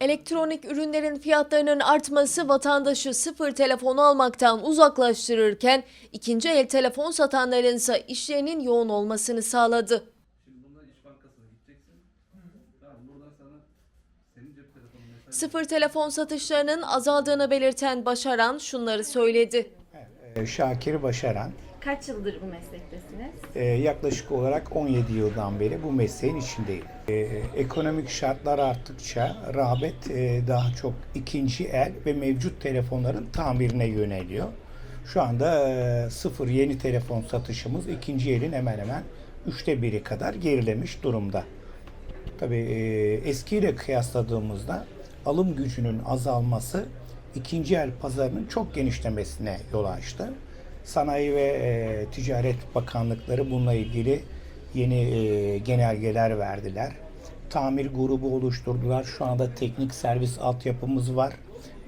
Elektronik ürünlerin fiyatlarının artması vatandaşı sıfır telefon almaktan uzaklaştırırken ikinci el telefon satanların ise işlerinin yoğun olmasını sağladı. Şimdi bundan İş Bankası'na gideceksin. Tamam buradan sana senin cep telefonun mesaj Sıfır telefon satışlarının azaldığını belirten Başaran şunları söyledi. Ee, Şakir Başaran. Kaç yıldır bu meslektesiniz? Ee, Yaklaşık olarak 17 yıldan beri bu mesleğin içindeyim. Ee, Ekonomik şartlar arttıkça rağbet e, daha çok ikinci el ve mevcut telefonların tamirine yöneliyor. Şu anda e, sıfır yeni telefon satışımız ikinci elin hemen hemen üçte biri kadar gerilemiş durumda. Tabii e, eskiyle kıyasladığımızda alım gücünün azalması ikinci el pazarının çok genişlemesine yol açtı. Sanayi ve e, Ticaret Bakanlıkları bununla ilgili yeni e, genelgeler verdiler. Tamir grubu oluşturdular. Şu anda teknik servis altyapımız var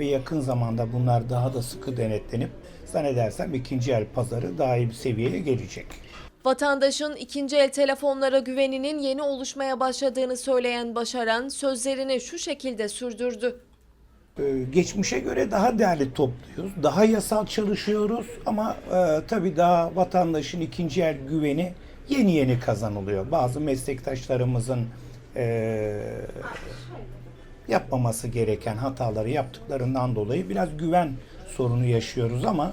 ve yakın zamanda bunlar daha da sıkı denetlenip zannedersem ikinci el pazarı daha iyi bir seviyeye gelecek. Vatandaşın ikinci el telefonlara güveninin yeni oluşmaya başladığını söyleyen Başaran sözlerini şu şekilde sürdürdü. Ee, geçmişe göre daha değerli topluyoruz. Daha yasal çalışıyoruz ama e, tabii daha vatandaşın ikinci el güveni yeni yeni kazanılıyor. Bazı meslektaşlarımızın e, yapmaması gereken hataları yaptıklarından dolayı biraz güven sorunu yaşıyoruz ama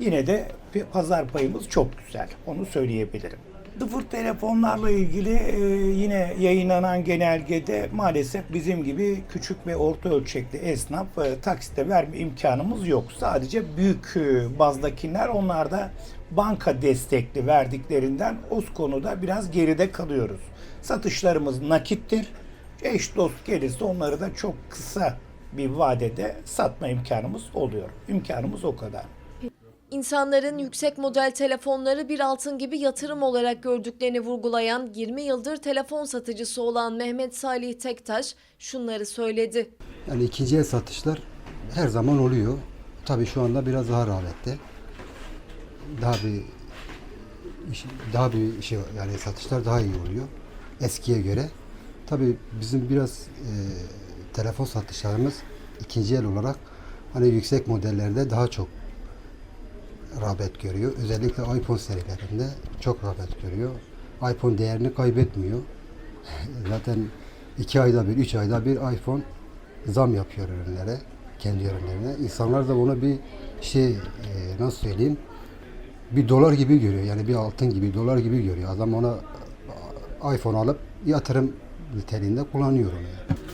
yine de pazar payımız çok güzel. Onu söyleyebilirim. Sıfır telefonlarla ilgili e, yine yayınlanan genelgede maalesef bizim gibi küçük ve orta ölçekli esnaf e, taksite verme imkanımız yok. Sadece büyük e, bazdakiler onlar da banka destekli verdiklerinden o konuda biraz geride kalıyoruz. Satışlarımız nakittir. Eş dost gelirse onları da çok kısa bir vadede satma imkanımız oluyor. İmkanımız o kadar. İnsanların yüksek model telefonları bir altın gibi yatırım olarak gördüklerini vurgulayan 20 yıldır telefon satıcısı olan Mehmet Salih Tektaş şunları söyledi. Yani ikinci el satışlar her zaman oluyor. Tabii şu anda biraz daha rağbette. Daha bir daha bir şey yani satışlar daha iyi oluyor eskiye göre. Tabii bizim biraz e, telefon satışlarımız ikinci el olarak hani yüksek modellerde daha çok rağbet görüyor. Özellikle iPhone serilerinde çok rağbet görüyor. iPhone değerini kaybetmiyor. Zaten iki ayda bir, üç ayda bir iPhone zam yapıyor ürünlere, kendi ürünlerine. İnsanlar da onu bir şey, e, nasıl söyleyeyim, bir dolar gibi görüyor. Yani bir altın gibi, dolar gibi görüyor. Adam ona iPhone alıp yatırım niteliğinde kullanıyor onu. yani.